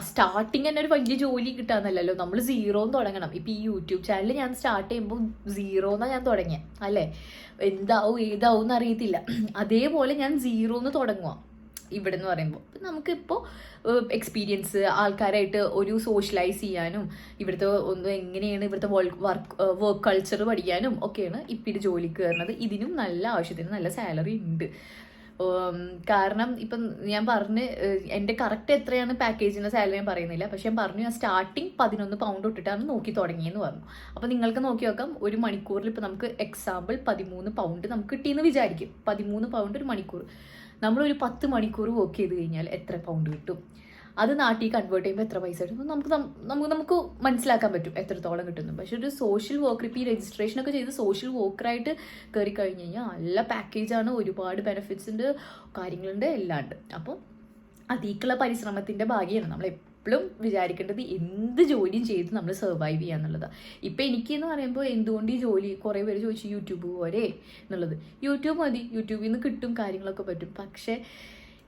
സ്റ്റാർട്ടിങ് തന്നെ ഒരു വലിയ ജോലി കിട്ടാന്നല്ലല്ലോ. നമ്മൾ സീറോന്ന് തുടങ്ങണം. ഇപ്പം ഈ യൂട്യൂബ് ചാനൽ ഞാൻ സ്റ്റാർട്ട് ചെയ്യുമ്പോൾ സീറോന്നാണ് ഞാൻ തുടങ്ങിയത് അല്ലേ? എന്താവും ഏതാവും എന്ന് അറിയത്തില്ല. അതേപോലെ ഞാൻ സീറോന്ന് തുടങ്ങുക ഇവിടെ എന്ന് പറയുമ്പോൾ നമുക്കിപ്പോൾ എക്സ്പീരിയൻസ് ആൾക്കാരായിട്ട് ഒരു സോഷ്യലൈസ് ചെയ്യാനും ഇവിടുത്തെ ഒന്ന് എങ്ങനെയാണ് ഇവിടുത്തെ വർക്ക് വർക്ക് കൾച്ചർ പഠിക്കാനും ഒക്കെയാണ് ഇപ്പം ഇത് ജോലിക്ക് കയറുന്നത് ഇതിനും നല്ല ആവശ്യത്തിന് നല്ല സാലറി ഉണ്ട് കാരണം ഇപ്പം ഞാൻ പറഞ്ഞ് എന്റെ കറക്റ്റ് എത്രയാണ് പാക്കേജിന്റെ സാലറി ഞാൻ പറയുന്നില്ല. പക്ഷെ ഞാൻ പറഞ്ഞു ഞാൻ സ്റ്റാർട്ടിങ് പതിനൊന്ന് പൗണ്ട് തൊട്ടിട്ടാണ് നോക്കി തുടങ്ങിയെന്ന് പറഞ്ഞു. അപ്പോൾ നിങ്ങൾക്ക് നോക്കി നോക്കാം ഒരു മണിക്കൂറിൽ ഇപ്പോൾ നമുക്ക് എക്സാമ്പിൾ പതിമൂന്ന് പൗണ്ട് നമുക്ക് കിട്ടിയെന്ന് വിചാരിക്കും. പതിമൂന്ന് പൗണ്ട് ഒരു മണിക്കൂർ. നമ്മളൊരു പത്ത് മണിക്കൂർ വർക്ക് ചെയ്ത് കഴിഞ്ഞാൽ എത്ര പൗണ്ട് കിട്ടും? അത് നാട്ടിൽ കൺവേർട്ട് ചെയ്യുമ്പോൾ എത്ര പൈസ കിട്ടും? നമുക്ക് നമുക്ക് നമുക്ക് മനസ്സിലാക്കാൻ പറ്റും എത്രത്തോളം കിട്ടുന്നു പക്ഷെ ഒരു സോഷ്യൽ വർക്കർ ഇപ്പോൾ ഈ രജിസ്ട്രേഷൻ ഒക്കെ ചെയ്ത് സോഷ്യൽ വർക്കറായിട്ട് കയറി കഴിഞ്ഞ് കഴിഞ്ഞാൽ നല്ല പാക്കേജാണ് ഒരുപാട് ബെനിഫിറ്റ്സ് ഉണ്ട് കാര്യങ്ങളുണ്ട് എല്ലാം ഉണ്ട് അപ്പോൾ അതീക്കുള്ള പരിശ്രമത്തിന്റെ ഭാഗ്യമാണ് നമ്മൾ എപ്പോഴും വിചാരിക്കേണ്ടത് എന്ത് ജോലിയും ചെയ്ത് നമ്മൾ സർവൈവ് ചെയ്യുക എന്നുള്ളത്. ഇപ്പം എനിക്ക് എന്ന് പറയുമ്പോൾ എന്തുകൊണ്ട് ഈ ജോലി കുറേ പേര് ചോദിച്ചു യൂട്യൂബ് പോരെ എന്നുള്ളത്. യൂട്യൂബ് മതി യൂട്യൂബിൽ നിന്ന് കിട്ടും കാര്യങ്ങളൊക്കെ പറ്റും. പക്ഷേ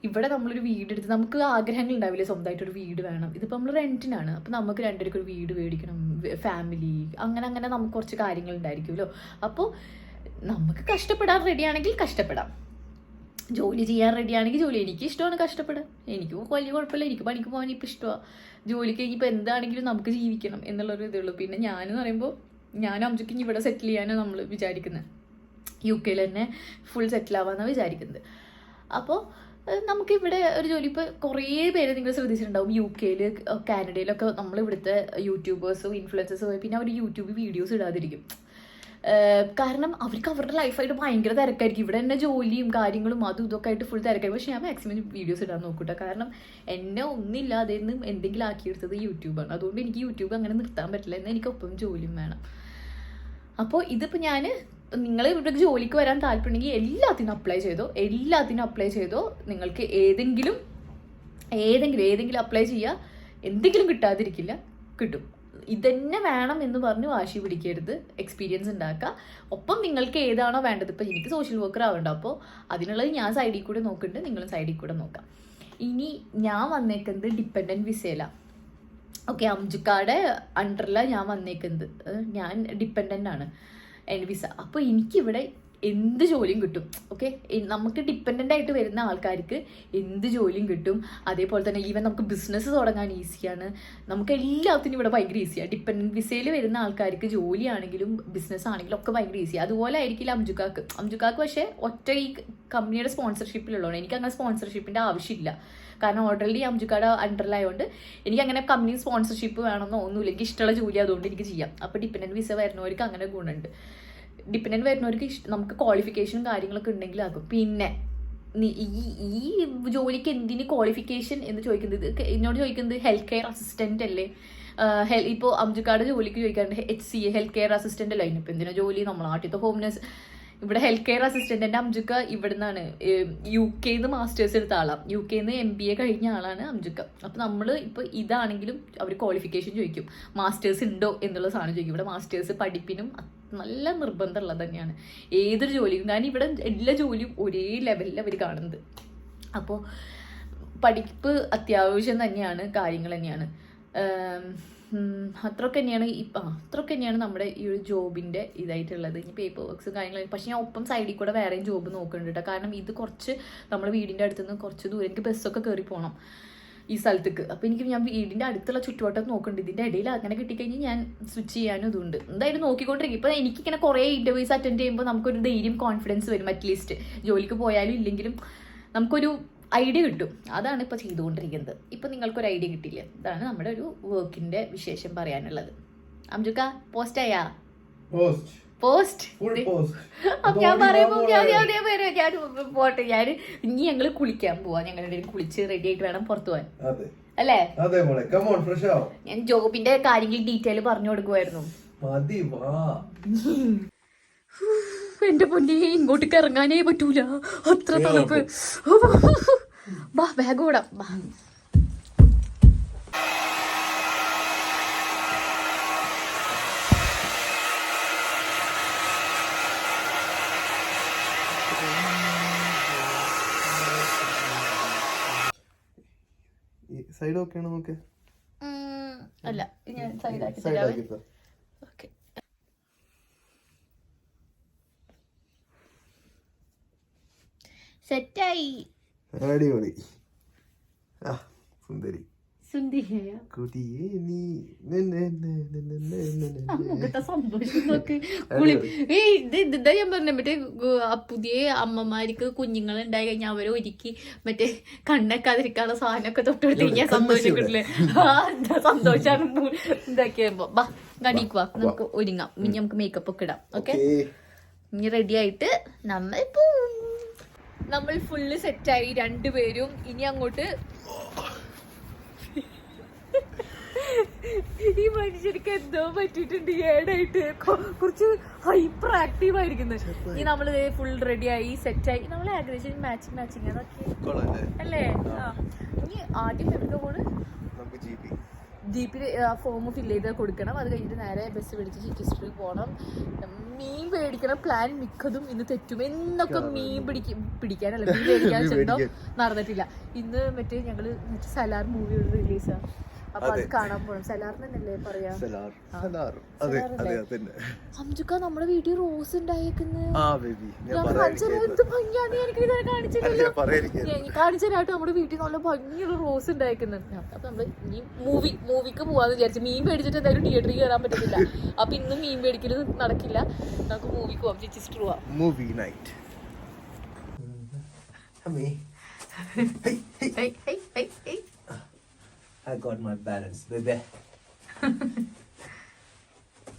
ഇവിടെ നമ്മളൊരു വീടെടുത്ത് നമുക്ക് ആഗ്രഹങ്ങൾ ഉണ്ടാവില്ലേ? സ്വന്തമായിട്ടൊരു വീട് വേണം. ഇതിപ്പോൾ നമ്മൾ റെന്റിനാണ് അപ്പോൾ നമുക്ക് രണ്ടുപേർക്ക് ഒരു വീട് മേടിക്കണം ഫാമിലി അങ്ങനെ അങ്ങനെ നമുക്ക് കുറച്ച് കാര്യങ്ങൾ ഉണ്ടായിരിക്കുമല്ലോ. അപ്പോൾ നമുക്ക് കഷ്ടപ്പെടാൻ റെഡിയാണെങ്കിൽ കഷ്ടപ്പെടാം. ജോലി ചെയ്യാൻ റെഡിയാണെങ്കിൽ ജോലി എനിക്ക് ഇഷ്ടമാണ് കഷ്ടപ്പെടാൻ. എനിക്ക് വലിയ കുഴപ്പമില്ല എനിക്ക് പണിക്ക് പോകാൻ ഇപ്പം ഇഷ്ടമാണ് ജോലിക്ക് ഇനിയിപ്പോൾ എന്താണെങ്കിലും നമുക്ക് ജീവിക്കണം എന്നുള്ളൊരു ഇതുള്ളൂ പിന്നെ ഞാനെന്ന് പറയുമ്പോൾ ഞാൻ അമ്മയ്ക്ക് ഇനി ഇവിടെ സെറ്റിൽ ചെയ്യാനാണ് നമ്മൾ വിചാരിക്കുന്നത് യു കെയിൽ തന്നെ ഫുൾ സെറ്റിൽ ആവാമെന്നാണ് വിചാരിക്കുന്നത്. അപ്പോൾ നമുക്ക് ഇവിടെ ഒരു ജോലി ഇപ്പോൾ കുറേ പേര് നിങ്ങൾ ശ്രദ്ധിച്ചിട്ടുണ്ടാവും. യു കെയിൽ കാനഡയിലൊക്കെ നമ്മൾ ഇവിടുത്തെ യൂട്യൂബേഴ്സും ഇൻഫ്ലുവൻസേഴ്സും പിന്നെ അവർ യൂട്യൂബ് വീഡിയോസ് ഇടാതിരിക്കും. കാരണം അവർക്ക് അവരുടെ ലൈഫായിട്ട് ഭയങ്കര തിരക്കായിരിക്കും. ഇവിടെ തന്നെ ജോലിയും കാര്യങ്ങളും അതും ഇതൊക്കെ ആയിട്ട് ഫുൾ തിരക്കായിരിക്കും. പക്ഷെ ഞാൻ മാക്സിമം വീഡിയോസ് ഇടാൻ നോക്കൂട്ടോ കാരണം എന്നെ ഒന്നില്ലാതെ നിന്നും എന്തെങ്കിലും ആക്കിയെടുത്തത് യൂട്യൂബാണ് അതുകൊണ്ട് എനിക്ക് യൂട്യൂബ് അങ്ങനെ നിർത്താൻ പറ്റില്ല. എന്നാൽ എനിക്ക് ഒപ്പം ജോലിയും വേണം. അപ്പോൾ ഇതിപ്പോൾ ഞാൻ നിങ്ങൾ ഇവിടെ ജോലിക്ക് വരാൻ താല്പര്യമുണ്ടെങ്കിൽ എല്ലാത്തിനും അപ്ലൈ ചെയ്തോ? എല്ലാത്തിനും അപ്ലൈ ചെയ്തോ? നിങ്ങൾക്ക് ഏതെങ്കിലും ഏതെങ്കിലും ഏതെങ്കിലും അപ്ലൈ ചെയ്യുക എന്തെങ്കിലും കിട്ടാതിരിക്കില്ല. കിട്ടും. ഇതന്നെ വേണം എന്ന് പറഞ്ഞ് വാശി പിടിക്കരുത്. എക്സ്പീരിയൻസ് ഉണ്ടാക്കുക ഒപ്പം നിങ്ങൾക്ക് ഏതാണോ വേണ്ടത്. ഇപ്പം എനിക്ക് സോഷ്യൽ വർക്കർ ആവേണ്ട. അപ്പോൾ അതിനുള്ളത് ഞാൻ സൈഡിൽ കൂടെ നോക്കുന്നുണ്ട്. നിങ്ങളും സൈഡിൽ കൂടെ നോക്കാം. ഇനി ഞാൻ വന്നേക്കുന്നത് ഡിപ്പെൻഡന്റ് വിസയിലാണ് ഓക്കെ അംജുക്കാടെ അണ്ടറിലാണ് ഞാൻ വന്നേക്കുന്നത്. ഞാൻ ഡിപ്പെൻഡന്റ് ആണ്. വിസ അപ്പോൾ എനിക്കിവിടെ എന്ത് ജോലിയും കിട്ടും. ഓക്കെ നമുക്ക് ഡിപ്പെൻഡന്റ് ആയിട്ട് വരുന്ന ആൾക്കാർക്ക് എന്ത് ജോലിയും കിട്ടും. അതേപോലെ തന്നെ ഈവൻ നമുക്ക് ബിസിനസ് തുടങ്ങാൻ ഈസിയാണ് നമുക്ക് എല്ലാത്തിനും ഇവിടെ ഭയങ്കര ഈസിയാണ് ഡിപ്പെൻഡന്റ് വിസയിൽ വരുന്ന ആൾക്കാർക്ക് ജോലിയാണെങ്കിലും ബിസിനസ് ആണെങ്കിലും ഒക്കെ ഭയങ്കര ഈസിയാണ് അതുപോലെ ആയിരിക്കില്ല അംജുക്കാക്ക്. അംജുക്കാക്ക് പക്ഷേ ഒറ്റ ഈ കമ്പനിയുടെ സ്പോൺസർഷിപ്പിലുള്ളതാണ് എനിക്ക് അങ്ങനെ സ്പോൺസർഷിപ്പിന്റെ ആവശ്യമില്ല. കാരണം ഓൾറെഡി അംജുക്കാട് അണ്ടറിലായതുകൊണ്ട് എനിക്ക് അങ്ങനെ കമ്പനി സ്പോൺസർഷിപ്പ് വേണമെന്നോ ഒന്നുമില്ല. എനിക്ക് ഇഷ്ടമുള്ള ജോലി അതുകൊണ്ട് എനിക്ക് ചെയ്യാം. അപ്പോൾ ഡിപ്പെൻഡന്റ് വിസ വരുന്നവർക്ക് അങ്ങനെ ഗുണമുണ്ട്. ഡിപ്പെൻഡന്റ് വരുന്നവർക്ക് ഇഷ്ടം. നമുക്ക് ക്വാളിഫിക്കേഷനും കാര്യങ്ങളൊക്കെ ഉണ്ടെങ്കിൽ ആകും പിന്നെ ഈ ഈ ജോലിക്ക് എന്തിന് ക്വാളിഫിക്കേഷൻ എന്ന് ചോദിക്കുന്നത്? ഇത് എന്നോട് ചോദിക്കുന്നത് ഹെൽത്ത് കെയർ അസിസ്റ്റന്റ് അല്ലേ? ഹെൽ ഇപ്പോൾ അംജുക്കാട് ജോലിക്ക് ചോദിക്കാറുണ്ട്. H C health care assistant അല്ലേ? ഇപ്പം എന്തിനാ ജോലി? നമ്മൾ നാട്ടിലത്തെ ഹോം നഴ്സ് ഇവിടെ ഹെൽത്ത് കെയർ അസിസ്റ്റന്റ് എന്റെ അംജുക്ക ഇവിടെ നിന്നാണ് യു കെന്ന് മാസ്റ്റേഴ്സ് എടുത്ത ആളാണ് യു കെ നിന്ന് എം ബി എ കഴിഞ്ഞ ആളാണ് അംജുക്ക. അപ്പോൾ നമ്മൾ ഇപ്പോൾ ഇതാണെങ്കിലും അവർ ക്വാളിഫിക്കേഷൻ ചോദിക്കും. മാസ്റ്റേഴ്സ് ഉണ്ടോ എന്നുള്ള സാധനം ചോദിക്കും. ഇവിടെ മാസ്റ്റേഴ്സ് പഠിപ്പിനും നല്ല നിർബന്ധമുള്ളത് തന്നെയാണ്. ഏതൊരു ജോലിയും കാരണം ഇവിടെ എല്ലാ ജോലിയും ഒരേ ലെവലിൽ അവർ കാണുന്നത്. അപ്പോൾ പഠിപ്പ് അത്യാവശ്യം തന്നെയാണ് കാര്യങ്ങൾ തന്നെയാണ്. അത്രയൊക്കെ തന്നെയാണ് ഇപ്പം അത്രയൊക്കെ തന്നെയാണ് നമ്മുടെ ഈ ഒരു ജോബിന്റെ ഇതായിട്ടുള്ളത്. ഇനി പേപ്പർ വർക്ക്സും കാര്യങ്ങളും പക്ഷേ ഞാൻ ഒപ്പം സൈഡിൽ കൂടെ വേറെയും ജോബ് നോക്കുന്നുണ്ട് കേട്ടോ കാരണം ഇത് കുറച്ച് നമ്മുടെ വീടിന്റെ അടുത്തുനിന്ന് കുറച്ച് ദൂരം എനിക്ക് ബസ്സൊക്കെ കയറി പോകണം ഈ സ്ഥലത്തേക്ക്. അപ്പോൾ എനിക്ക് ഞാൻ വീടിന്റെ അടുത്തുള്ള ചുറ്റുവട്ടം നോക്കുന്നുണ്ട് ഇതിന്റെ ഇടയിൽ അങ്ങനെ കിട്ടിക്കഴിഞ്ഞാൽ ഞാൻ സ്വിച്ച് ചെയ്യാനും ഇതുണ്ട്. എന്തായാലും നോക്കിക്കൊണ്ടിരിക്കും. എനിക്ക് എനിക്കിങ്ങനെ കുറേ ഇന്റർവ്യൂസ് അറ്റൻഡ് ചെയ്യുമ്പോൾ നമുക്കൊരു ധൈര്യം കോൺഫിഡൻസ് വരും അറ്റ്ലീസ്റ്റ് ജോലിക്ക് പോയാലും ഇല്ലെങ്കിലും നമുക്കൊരു ഐഡിയ കിട്ടും. അതാണ് ഇപ്പോൾ ചെയ്തുകൊണ്ടിരിക്കുന്നത്. ഇപ്പം നിങ്ങൾക്കൊരു ഐഡിയ കിട്ടില്ല? ഇതാണ് നമ്മുടെ ഒരു വർക്കിന്റെ വിശേഷം പറയാനുള്ളത്. അംജുക്ക പോസ്റ്റ് ആയാ? പോസ്റ്റ് പോസ്റ്റ് [laughs] അപ്പൊ ഞാൻ പറയുമ്പോ ഞാൻ ഞാൻ ഞാൻ പോട്ടെ. ഞാൻ ഇനി ഞങ്ങൾ കുളിക്കാൻ പോവാ. ഞങ്ങളുടെ കുളിച്ച് റെഡി ആയിട്ട് വേണം പുറത്തു പോവാൻ. അതെ. അല്ലേ? അതെ മോളെ. കമോൺ ഫ്രഷ് ആവും? ഞാൻ ജോബിന്റെ കാര്യങ്ങൾ ഡീറ്റെയിൽ പറഞ്ഞു കൊടുക്കുമായിരുന്നു മതി വാ. [laughs] എന്റെ പൊന്നെ ഇങ്ങോട്ട് ഇറങ്ങാനേ പറ്റൂല. അത്ര തണുപ്പ്. ബാ ബാഗ് ഓടാം വാ സൈഡ് ഓക്കെയാണ് നമുക്ക് നോക്ക് അല്ല ഞാൻ സൈഡ് തരാവേ. ആക്കി തരാം. ഓക്കെ. സെറ്റായി. അടിപൊളി. ആ സുന്ദരി. സുന്ദിരിയായ കുടിയേ നീ. അമ്മക്കത്തെ സന്തോഷം നോക്ക്. കുളി ഏയ് ഇത് ഇതാ ഞാൻ പറഞ്ഞ മറ്റേ പുതിയ അമ്മമാർക്ക് കുഞ്ഞുങ്ങളെ ഉണ്ടായി കഴിഞ്ഞാൽ അവരെ ഒരുക്കി മറ്റേ കണ്ണൊക്കാതിരിക്കാനുള്ള സാധനമൊക്കെ തൊട്ടെടുത്ത് കഴിഞ്ഞാൽ സന്തോഷിക്കില്ലേ ആ എന്താ സന്തോഷാണ് ഇതാക്കിയപ്പോ. ബാ കടിക്കുക നമുക്ക് ഒരുങ്ങാം. ഇനി നമുക്ക് മേക്കപ്പ് ഒക്കെ ഇടാം. ഓക്കെ. ഇനി റെഡി ആയിട്ട് നമ്മൾ പോവും. നമ്മൾ ഫുള്ള് സെറ്റായി രണ്ടുപേരും ഇനി അങ്ങോട്ട് ഈ മനുഷ്യർക്ക് എന്തോ പറ്റിയിട്ടുണ്ട് ഏടായിട്ട്. കുറച്ച് ഹൈപ്പർ ആക്റ്റീവ് ആയിരിക്കുന്നത് ഈ നമ്മൾ ഫുൾ റെഡി ആയി സെറ്റായി നമ്മൾ ഏകദേശം മാച്ചിങ് മാച്ചിങ് അതൊക്കെ? അല്ലേ? ഇനി ആദ്യം എവിടെ പോണ് ജീപ്പിൽ ഫോം ഫില്ല് ചെയ്ത് കൊടുക്കണം. അത് കഴിഞ്ഞിട്ട് നേരെ ബസ് പിടിച്ച് ചിറ്റിസ്ട്രിൽ പോകണം മീൻ പേടിക്കണം പ്ലാൻ മിക്കതും ഇന്ന് തെറ്റും. എന്നൊക്കെ മീൻ പിടിക്കും പിടിക്കാനല്ല. മീൻ പേടിക്കാൻ ചെന്നോ നടന്നിട്ടില്ല. ഇന്ന് മറ്റേ ഞങ്ങൾ മറ്റേ സലാർ മൂവി റിലീസാ അംജുക്ക നമ്മുടെ വീട്ടിൽ റോസ് കാണിച്ചതായിട്ട് നമ്മുടെ വീട്ടിൽ നല്ല ഭംഗിയുള്ള റോസ് ഉണ്ടായിരിക്കുന്നത് അപ്പൊ നമ്മൾ ഈ മൂവി മൂവിക്ക് പോവാന്ന് വിചാരിച്ചു മീൻ മേടിച്ചിട്ട് എന്തായാലും തിയേറ്ററിൽ കയറാൻ പറ്റത്തില്ല. അപ്പൊ ഇന്ന് മീൻ മേടിക്കൽ നടക്കില്ല. നമുക്ക് മൂവി പോവാം. ചേച്ചി പോവാം movie night Hey, hey, hey. Got my balance, baby. [laughs]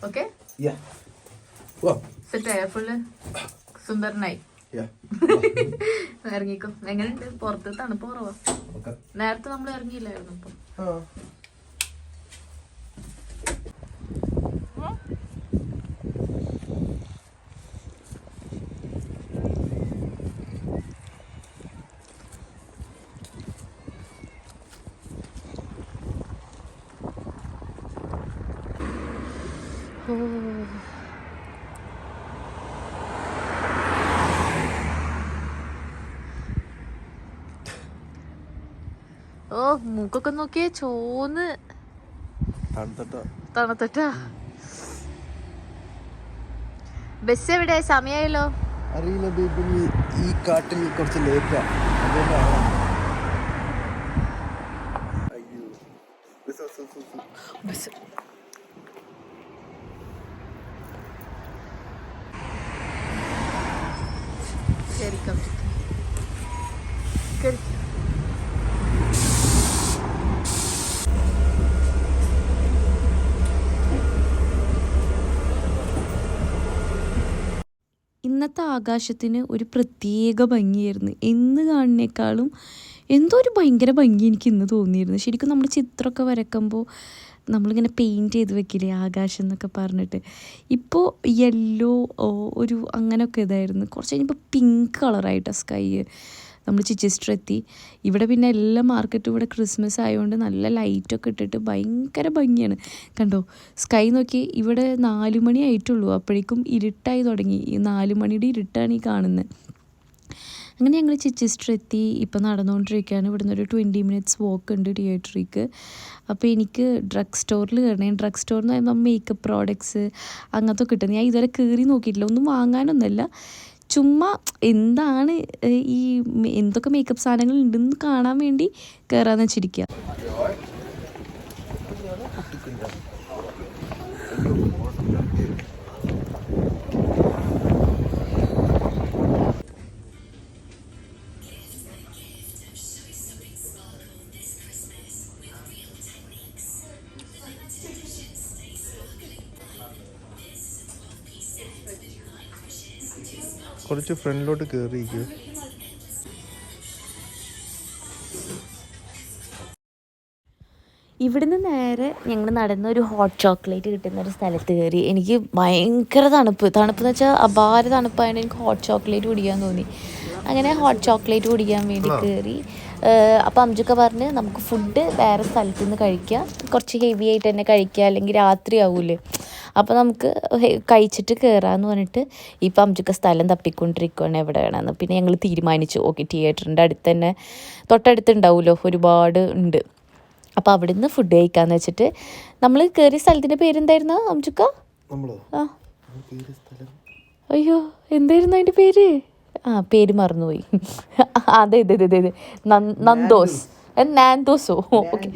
Okay Yeah. Whoa. സെറ്റായ ഫുള്ള് സുന്ദരനായി Yeah. [laughs] ഇറങ്ങിക്കോ എങ്ങനെയുണ്ട് പുറത്ത് തണുപ്പ് കുറവാ Okay. നേരത്തെ നമ്മൾ ഇറങ്ങിയില്ലായിരുന്നു ഇപ്പൊ Oh. ഓ മൂക്കൊക്കെ നോക്കിയേ. ചോന്ന് തണുത്തട്ടോ. ബസ് എവിടെ സമയായല്ലോ. അറിയില്ല ബേബി ഈ കാട്ടിൽ കുറച്ച് ലേറ്റാ bus, bus, bus, bus. Bus കേറിക്കാം കേറി ഇന്നത്തെ ആകാശത്തിന് ഒരു പ്രത്യേക ഭംഗിയായിരുന്നു. എന്ന് കാണുന്നേക്കാളും എന്തോ ഒരു ഭയങ്കര ഭംഗി എനിക്ക് ഇന്ന് തോന്നിയിരുന്നു. ശരിക്കും നമ്മൾ ചിത്രമൊക്കെ വരക്കുമ്പോൾ നമ്മളിങ്ങനെ പെയിന്റ് ചെയ്ത് വെക്കില്ലേ ആകാശം എന്നൊക്കെ പറഞ്ഞിട്ട്. ഇപ്പോൾ യെല്ലോ ഒരു അങ്ങനെയൊക്കെ ഇതായിരുന്നു. കുറച്ച് കഴിഞ്ഞപ്പോൾ പിങ്ക് കളറായിട്ടാണ് സ്കൈ നമ്മൾ ചിച്ചിസ്റ്റർ എത്തി ഇവിടെ പിന്നെ എല്ലാ മാർക്കറ്റും ഇവിടെ ക്രിസ്മസ് ആയതുകൊണ്ട് നല്ല ലൈറ്റൊക്കെ ഇട്ടിട്ട് ഭയങ്കര ഭംഗിയാണ്. കണ്ടോ? സ്കൈ നോക്കി ഇവിടെ നാല് മണി ആയിട്ടുള്ളൂ. അപ്പോഴേക്കും ഇരുട്ടായി തുടങ്ങി. ഈ നാല് മണിയുടെ ഇരുട്ടാണ് ഈ കാണുന്നത് അങ്ങനെ ഞങ്ങൾ ചിച്ചിസ്റ്റർ എത്തി ഇപ്പം നടന്നുകൊണ്ടിരിക്കുകയാണ് ഇവിടുന്ന് ഒരു ട്വന്റി മിനിറ്റ്സ് വാക്ക് ഉണ്ട് തിയേറ്ററിക്ക് അപ്പോൾ എനിക്ക് ഡ്രഗ് സ്റ്റോറിൽ കയറണേ ഡ്രഗ് സ്റ്റോറിൽ നിന്ന് പറയുമ്പോൾ മേക്കപ്പ് പ്രോഡക്ട്സ് അങ്ങനത്തെ കിട്ടുന്നത് ഞാൻ ഇതുവരെ കയറി നോക്കിയിട്ടില്ല. ഒന്നും വാങ്ങാനൊന്നുമല്ല. ചുമ്മാ എന്താണ് ഈ എന്തൊക്കെ മേക്കപ്പ് സാധനങ്ങൾ ഉണ്ടെന്ന് കാണാൻ വേണ്ടി കയറാന്ന് വെച്ചിരിക്കുക കുറച്ച് ഫ്രണ്ടിലോട്ട് കയറിയിരിക്കും ഇവിടുന്ന് നേരെ ഞങ്ങൾ നടന്ന ഒരു ഹോട്ട് ചോക്ലേറ്റ് കിട്ടുന്ന ഒരു സ്ഥലത്ത് കയറി എനിക്ക് ഭയങ്കര തണുപ്പ്. തണുപ്പ് എന്ന് വെച്ചാൽ അപാര തണുപ്പായതുകൊണ്ട് എനിക്ക് ഹോട്ട് ചോക്ലേറ്റ് കുടിക്കാൻ തോന്നി. അങ്ങനെ ഹോട്ട് ചോക്ലേറ്റ് കുടിക്കാൻ വേണ്ടി കയറി അപ്പോൾ അംജുക്ക പറഞ്ഞ് നമുക്ക് ഫുഡ് വേറെ സ്ഥലത്ത് നിന്ന് കഴിക്കാം. കുറച്ച് ഹെവി ആയിട്ട് തന്നെ കഴിക്കുക അല്ലെങ്കിൽ രാത്രി ആവൂലേ അപ്പോൾ നമുക്ക് കഴിച്ചിട്ട് കയറാമെന്ന് പറഞ്ഞിട്ട് ഇപ്പം അമ്മച്ചൊക്കെ സ്ഥലം തപ്പിക്കൊണ്ടിരിക്കുകയാണ് എവിടെ വേണമെന്ന് പിന്നെ ഞങ്ങൾ തീരുമാനിച്ചു. ഓക്കെ തിയേറ്ററിന്റെ അടുത്ത് തന്നെ തൊട്ടടുത്ത് ഉണ്ടാവുമല്ലോ ഒരുപാട് ഉണ്ട്. അപ്പോൾ അവിടെ നിന്ന് ഫുഡ് കഴിക്കാമെന്ന് വെച്ചിട്ട് നമ്മൾ കയറിയ സ്ഥലത്തിന്റെ പേരെന്തായിരുന്നു അമ്മച്ചുക്ക ആ. അയ്യോ എന്തായിരുന്നു അതിന്റെ പേര്? ആ പേര് മറന്നുപോയി. [laughs] അതെ അതെ അതെ അതെ നന്ദോസ്. നാൻദോസോ ഓക്കെ.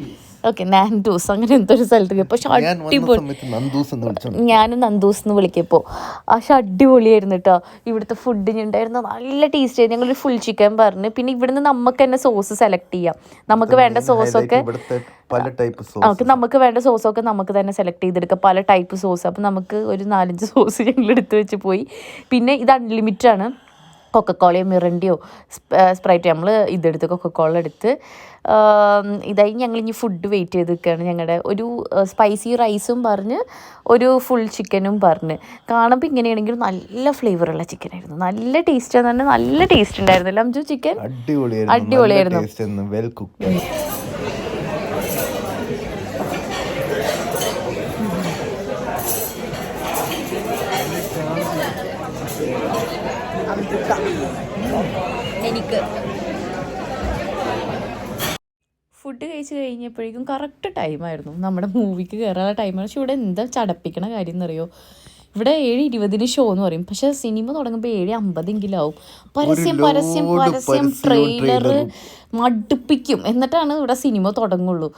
ഓക്കെ നാൻഡൂസ് അങ്ങനെ എന്തോ ഒരു സ്ഥലത്ത് പോയി. പക്ഷെ അടിപൊളി ഞാനും നന്ദൂസ് എന്ന് വിളിക്കപ്പോൾ പക്ഷെ അടിപൊളിയായിരുന്നു കേട്ടോ ഇവിടുത്തെ ഫുഡ് ഉണ്ടായിരുന്നു. നല്ല ടേസ്റ്റ് ആയിരുന്നു. ഞങ്ങളൊരു ഫുൾ ചിക്കൻ പറഞ്ഞു. പിന്നെ ഇവിടുന്ന് നമുക്ക് തന്നെ സോസ് സെലക്ട് ചെയ്യാം. നമുക്ക് വേണ്ട സോസൊക്കെ പല ടൈപ്പ് സോസ് നമുക്ക് വേണ്ട സോസൊക്കെ നമുക്ക് തന്നെ സെലക്ട് ചെയ്തെടുക്കാം. പല ടൈപ്പ് സോസ് അപ്പം നമുക്ക് ഒരു നാലഞ്ച് സോസ് ഞങ്ങൾ എടുത്തു വെച്ച് പോയി. പിന്നെ ഇത് അൺലിമിറ്റഡ് ആണ്. കൊക്കക്കോളയോ മിറണ്ടിയോ സ്പ്രൈറ്റ് നമ്മൾ ഇതെടുത്ത് കൊക്കക്കോള എടുത്ത് ഇതായി ഞങ്ങൾ ഇനി ഫുഡ് വെയിറ്റ് ചെയ്ത് നിൽക്കുകയാണ് ഞങ്ങളുടെ ഒരു സ്പൈസി റൈസും പറഞ്ഞ് ഒരു ഫുൾ ചിക്കനും പറഞ്ഞ്. കാണുമ്പോൾ ഇങ്ങനെയാണെങ്കിൽ നല്ല ഫ്ലേവറുള്ള ചിക്കൻ ആയിരുന്നു. നല്ല ടേസ്റ്റ് എന്ന് പറഞ്ഞാൽ നല്ല ടേസ്റ്റ് ഉണ്ടായിരുന്നില്ല. അഞ്ചു ചിക്കൻ അടിപൊളിയായിരുന്നു അടിപൊളിയായിരുന്നു. ടേസ്റ്റ് ആയിരുന്നു വെൽ കുക്ക്ഡ് എനിക്ക് ഫുഡ് കഴിച്ച് കഴിഞ്ഞപ്പോഴേക്കും കറക്റ്റ് ടൈമായിരുന്നു. നമ്മുടെ മൂവിക്ക് കയറാനുള്ള ടൈമാണ് പക്ഷെ ഇവിടെ എന്താ ചടപ്പിക്കണ കാര്യം എന്നറിയോ? ഇവിടെ ഏഴ് ഇരുപതിന് ഷോ എന്ന് പറയും. പക്ഷെ സിനിമ തുടങ്ങുമ്പോൾ ഏഴ് അമ്പതെങ്കിലും ആവും പരസ്യം പരസ്യം പരസ്യം ട്രെയിലർ. മടുപ്പിക്കും. എന്നിട്ടാണ് ഇവിടെ സിനിമ തുടങ്ങുള്ളൂ.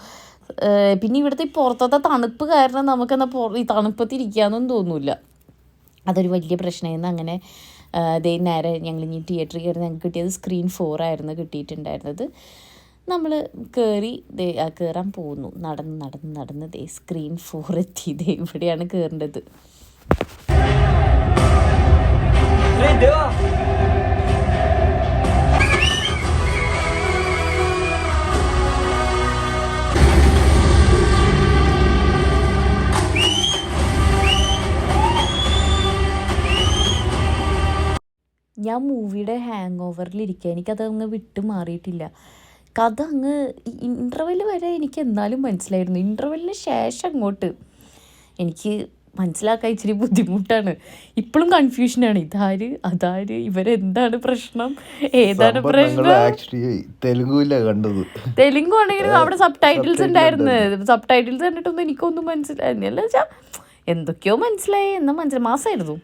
പിന്നെ ഇവിടുത്തെ ഈ പുറത്തത്തെ തണുപ്പ് കാരണം നമുക്ക് പൊ- ഈ തണുപ്പത്തിരിക്കാനൊന്നും തോന്നൂല അതൊരു വലിയ പ്രശ്നമായിരുന്നു. അങ്ങനെ ദേ നേരെ ഞങ്ങൾ ഇനി തിയേറ്ററിൽ കയറി ഞങ്ങൾക്ക് കിട്ടിയത് സ്ക്രീൻ ഫോർ ആയിരുന്നു കിട്ടിയിട്ടുണ്ടായിരുന്നത്. നമ്മൾ കയറി കയറാൻ പോകുന്നു. നടന്ന് നടന്ന് നടന്ന് ദേ സ്ക്രീൻ ഫോർ എത്തി. ദേ ഇവിടെയാണ് കയറേണ്ടത് ഞാൻ മൂവിയുടെ ഹാങ് ഓവറിലിരിക്കുക എനിക്കത് അങ്ങ് വിട്ടു മാറിയിട്ടില്ല കഥ അങ്ങ് ഇന്റർവെൽ വരെ എനിക്ക് എന്നാലും മനസ്സിലായിരുന്നു. ഇന്റർവെല്ലിന് ശേഷം അങ്ങോട്ട് എനിക്ക് മനസ്സിലാക്കാൻ ഇച്ചിരി ബുദ്ധിമുട്ടാണ്. ഇപ്പോഴും കൺഫ്യൂഷനാണ് ഇതാര് അതാര് ഇവരെന്താണ് പ്രശ്നം? ഏതാണ് പ്രശ്നം? ആക്ച്വലി തെലുങ്കുല കണ്ടത്. തെലുങ്ക് ആണെങ്കിലും അവിടെ സബ് ടൈറ്റിൽസ് ഉണ്ടായിരുന്നു. സബ് ടൈറ്റിൽസ് കണ്ടിട്ടൊന്നും എനിക്കൊന്നും മനസ്സിലായിരുന്നില്ല വെച്ചാൽ എന്തൊക്കെയോ മനസ്സിലായി. എന്നാ മനസ്സിലായി. മാസമായിരുന്നു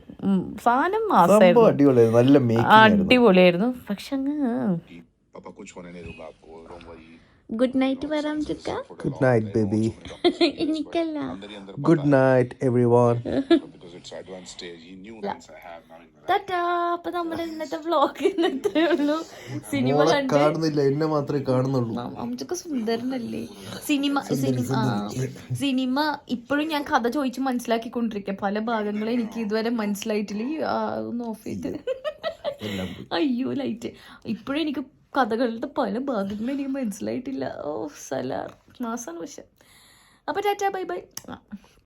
സാധനം മാസമായിരുന്നു അടിപൊളിയായിരുന്നു. പക്ഷെ അങ്ങ് Papa कुछ होने नहीं दूंगा आपको डोंट वरी ഗുഡ് നൈറ്റ് വരാം ചുക്ക ഗുഡ് നൈറ്റ് ബേബി എനിക്കല്ല अंदर ही अंदर good night everyone because it's advanced stage he knew once I have now in tata അപ്പൊ നമ്മുടെ ഇന്നത്തെ വ്ലോഗ് ഇന്നത്രേ ഉള്ളൂ സിനിമ മോളെ [laughs] കണ്ട് കാണുന്നില്ല എന്നെ മാത്രമേ കാണുന്നുള്ളൂ അമ്മച്ചൊക്കെ സുന്ദരനല്ലേ സിനിമ സിനിമ ആ, സിനിമ ഇപ്പോഴും ഞാൻ കഥ ചോദിച്ച് മനസ്സിലാക്കിക്കൊണ്ടിരിക്കുക പല ഭാഗങ്ങളും എനിക്ക് ഇതുവരെ മനസ്സിലായിട്ടില്ല ഈ, ആ, ഒന്ന് ഓഫ് ചെയ്ത് അയ്യോ ലൈറ്റ് ഇപ്പോഴും എനിക്ക് കഥകളുടെ പല ഭാഗങ്ങളും എനിക്ക് മനസ്സിലായിട്ടില്ല. ഓ സലാർ. മാസാണ് പക്ഷെ. അപ്പോൾ ടാറ്റാ ബൈ ബൈ.